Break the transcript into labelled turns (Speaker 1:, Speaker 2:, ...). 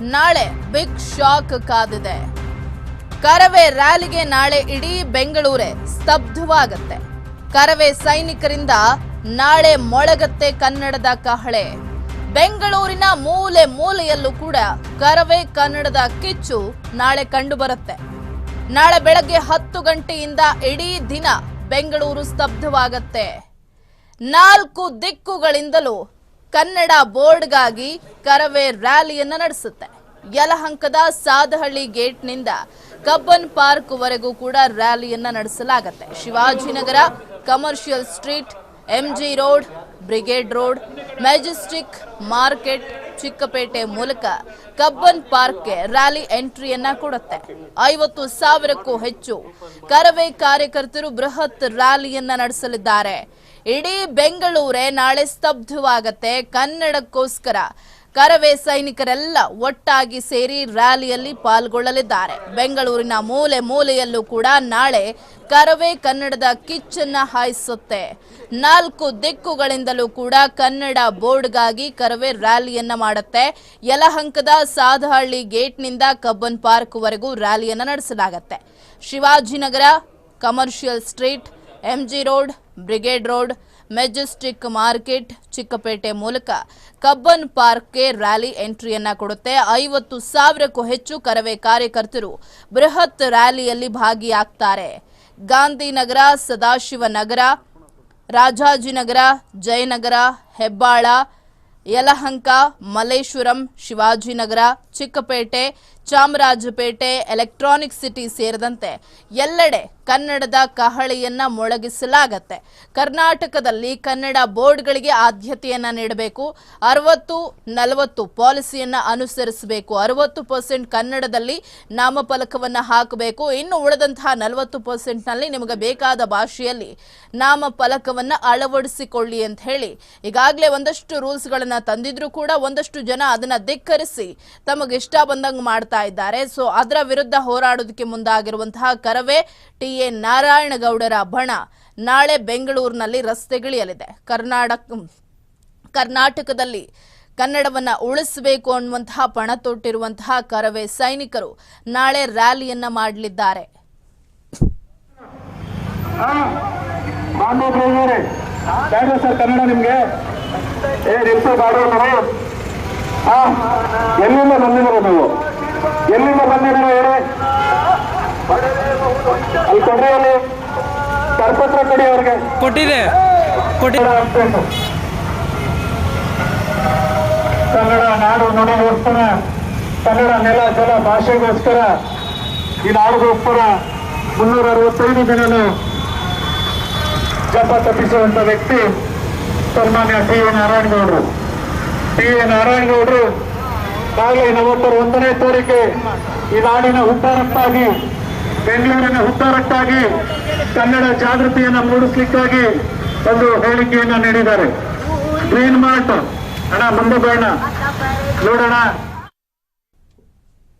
Speaker 1: ನಾಳೆ big shock ಕಾದಿದೆ. ಕರವೇ ರ್ಯಾಲಿಗೆ ನಾಳೆ ಇಡೀ ಬೆಂಗಳೂರೇ ಸ್ತಬ್ಧವಾಗತ್ತೆ. ಕರವೇ ಸೈನಿಕರಿಂದ ನಾಳೆ ಮೊಳಗತ್ತೆ ಕನ್ನಡದ ಕಹಳೆ. ಬೆಂಗಳೂರಿನ ಮೂಲೆ ಮೂಲೆಯಲ್ಲೂ ಕೂಡ ಕರವೇ ಕನ್ನಡದ ಕಿಚ್ಚು ನಾಳೆ ಕಂಡುಬರುತ್ತೆ. ನಾಳೆ ಬೆಳಗ್ಗೆ ಹತ್ತು ಗಂಟೆಯಿಂದ ಇಡೀ ದಿನ ಬೆಂಗಳೂರು ಸ್ತಬ್ಧವಾಗತ್ತೆ. ನಾಲ್ಕು ದಿಕ್ಕುಗಳಿಂದಲೂ ಕನ್ನಡ ಬೋರ್ಡ್ಗಾಗಿ ಕರವೇ ರ್ಯಾಲಿಯನ್ನು ನಡೆಸುತ್ತೆ. ಯಲಹಂಕದ ಸಾದಹಳ್ಳಿ ಗೇಟ್ನಿಂದ ಕಬ್ಬನ್ ಪಾರ್ಕ್ ವರೆಗೂ ಕೂಡ ರ್ಯಾಲಿಯನ್ನ ನಡೆಸಲಾಗುತ್ತೆ. Shivajinagar, commercial street, MG road, Brigade road, Majestic market Chickpet ಮೂಲಕ ಕಬ್ಬನ್ ಪಾರ್ಕ್ಗೆ ರ್ಯಾಲಿ ಎಂಟ್ರಿಯನ್ನ ಕೊಡುತ್ತೆ. ಐವತ್ತು ಸಾವಿರಕ್ಕೂ ಹೆಚ್ಚು ಕರವೇ ಕಾರ್ಯಕರ್ತರು ಬೃಹತ್ ರ್ಯಾಲಿಯನ್ನ ನಡೆಸಲಿದ್ದಾರೆ. ಇಡೀ ಬೆಂಗಳೂರೇ ನಾಳೆ ಸ್ತಬ್ಧವಾಗತ್ತೆ ಕನ್ನಡಕ್ಕೋಸ್ಕರ. ಕರವೇ ಸೈನಿಕರೆಲ್ಲ ಒಟ್ಟಾಗಿ ಸೇರಿ ರ್ಯಾಲಿಯಲ್ಲಿ ಪಾಲ್ಗೊಳ್ಳಲಿದ್ದಾರೆ. ಬೆಂಗಳೂರಿನ ಮೂಲೆ ಮೂಲೆಯಲ್ಲೂ ಕೂಡ ನಾಳೆ ಕರವೇ ಕನ್ನಡದ ಕಿಚ್ಚನ್ನ ಹಾಯಿಸುತ್ತೆ. ನಾಲ್ಕು ದಿಕ್ಕುಗಳಿಂದಲೂ ಕೂಡ ಕನ್ನಡ ಬೋರ್ಡ್ಗಾಗಿ ಕರವೇ ರ್ಯಾಲಿಯನ್ನ ಮಾಡುತ್ತೆ. ಯಲಹಂಕದ ಸಾದಹಳ್ಳಿ ಗೇಟ್ನಿಂದ ಕಬ್ಬನ್ ಪಾರ್ಕ್ವರೆಗೂ ವರೆಗೂ ರ್ಯಾಲಿಯನ್ನ ನಡೆಸಲಾಗತ್ತೆ. Shivajinagar, commercial street, MG road, Brigade road Majestic market Chickpet ಮೂಲಕ ಕಬ್ಬನ್ ಪಾರ್ಕ್ಗೆ ರ್ಯಾಲಿ ಎಂಟ್ರಿಯನ್ನ ಕೊಡುತ್ತೆ. ಐವತ್ತು ಸಾವಿರಕ್ಕೂ ಹೆಚ್ಚು ಕರವೇ ಕಾರ್ಯಕರ್ತರು ಬೃಹತ್ ರ್ಯಾಲಿಯಲ್ಲಿ ಭಾಗಿಯಾಗ್ತಾರೆ. ಗಾಂಧಿನಗರ, ಸದಾಶಿವನಗರ, ರಾಜಾಜಿನಗರ, ಜಯನಗರ, ಹೆಬ್ಬಾಳ, ಯಲಹಂಕ, ಮಲ್ಲೇಶ್ವರಂ, ಶಿವಾಜಿನಗರ, ಚಿಕ್ಕಪೇಟೆ ಚಾಮರಾಜಪೇಟೆ ಎಲೆಕ್ಟ್ರಾನಿಕ್ ಸಿಟಿ ಸೇರಿದಂತೆ ಎಲ್ಲೆಡೆ ಕನ್ನಡದ ಕಹಳೆಯನ್ನ ಮೊಳಗಿಸಲಾಗತ್ತೆ. ಕರ್ನಾಟಕದಲ್ಲಿ ಕನ್ನಡ ಬೋರ್ಡ್ಗಳಿಗೆ ಆದ್ಯತೆಯನ್ನ ನೀಡಬೇಕು, ಅರವತ್ತು, ನಲವತ್ತು ಪಾಲಿಸಿಯನ್ನ ಅನುಸರಿಸಬೇಕು, ಅರವತ್ತು ಪರ್ಸೆಂಟ್ ಕನ್ನಡದಲ್ಲಿ ನಾಮಫಲಕವನ್ನ ಹಾಕಬೇಕು. ಇನ್ನು ಉಳಿದಂತಹ ನಲವತ್ತು ಪರ್ಸೆಂಟ್ನಲ್ಲಿ ನಿಮಗೆ ಬೇಕಾದ ಭಾಷೆಯಲ್ಲಿ ನಾಮಫಲಕವನ್ನ ಅಳವಡಿಸಿಕೊಳ್ಳಿ ಅಂತ ಹೇಳಿ ಈಗಾಗಲೇ ಒಂದಷ್ಟು ರೂಲ್ಸ್ಗಳನ್ನ ತಂದಿದ್ರು ಕೂಡ ಒಂದಷ್ಟು ಜನ ಅದನ್ನ ಧಿಕ್ಕರಿಸಿ ತಮಗೆ ಇಷ್ಟ ಬಂದಂಗೆ ಮಾಡ್ತಾ ಇದ್ದಾರೆ. ಸೊ ಅದರ ವಿರುದ್ಧ ಹೋರಾಡೋದಕ್ಕೆ ಮುಂದಾಗಿರುವಂತಹ ಕರವೇ ಟಿ ಎ ನಾರಾಯಣಗೌಡರ ಬಣ. ನಾಳೆ ಬೆಂಗಳೂರಿನಲ್ಲಿ ರಸ್ತೆಗಿಳಿಯಲಿದೆ ಕರ್ನಾಟಕ ಕರ್ನಾಟಕದಲ್ಲಿ ಕನ್ನಡವನ್ನ ಉಳಿಸಬೇಕು ಅನ್ನುವಂತಹ ಪಣ ತೊಟ್ಟಿರುವಂತಹ ಕರವೇ ಸೈನಿಕರು ನಾಳೆ ರ್ಯಾಲಿಯನ್ನ ಮಾಡಲಿದ್ದಾರೆ.
Speaker 2: ಎಲ್ಲಿಂದ ಬಂದಿದ್ದೀರ ನೀವು? ಎಲ್ಲಿಂದ ಬಂದಿದ್ದೀರ ಹೇಳಿ? ಅಲ್ಲಿ ಕೊಡ್ರಿ ಅಲ್ಲಿ ಕರ್ಪತ್ರ ಕೊಡಿ ಅವ್ರಿಗೆ.
Speaker 3: ಕೊಟ್ಟಿದೆ. ಕೊಟ್ಟಿದೆ.
Speaker 2: ಕನ್ನಡ ನಾಡು ಕನ್ನಡ ನಾಡು ನುಡಿಗೋಸ್ಕರ ಕನ್ನಡ ನೆಲ ಜಲ ಭಾಷೆಗೋಸ್ಕರ ಈ ನಾಡಿಗೋಸ್ಕರ ಮುನ್ನೂರ ಅರವತ್ತೈದು ದಿನವೂ ಜಪ ತಪ್ಪಿಸುವಂತ ವ್ಯಕ್ತಿ ಸನ್ಮಾನ್ಯ ಟಿ ಎ ನಾರಾಯಣಗೌಡರು. ಟಿ ಎ ನಾರಾಯಣಗೌಡರು ಆಗಲೇ ನವೆಂಬರ್ ಒಂದನೇ ತಾರೀಕೆ. ಈ ನಾಡಿನ ಉದ್ಧಾರಕ್ಕಾಗಿ ಬೆಂಗಳೂರಿನ ಉದ್ಧಾರಕ್ಕಾಗಿ ಕನ್ನಡ ಜಾಗೃತಿಯನ್ನು ಮೂಡಿಸ್ಲಿಕ್ಕಾಗಿ ಒಂದು ಹೇಳಿಕೆಯನ್ನು ನೀಡಿದ್ದಾರೆ. ಗ್ರೀನ್ ಮಾರ್ಟ್, ಅಣ್ಣ ಮುಂದೆ ನೋಡೋಣ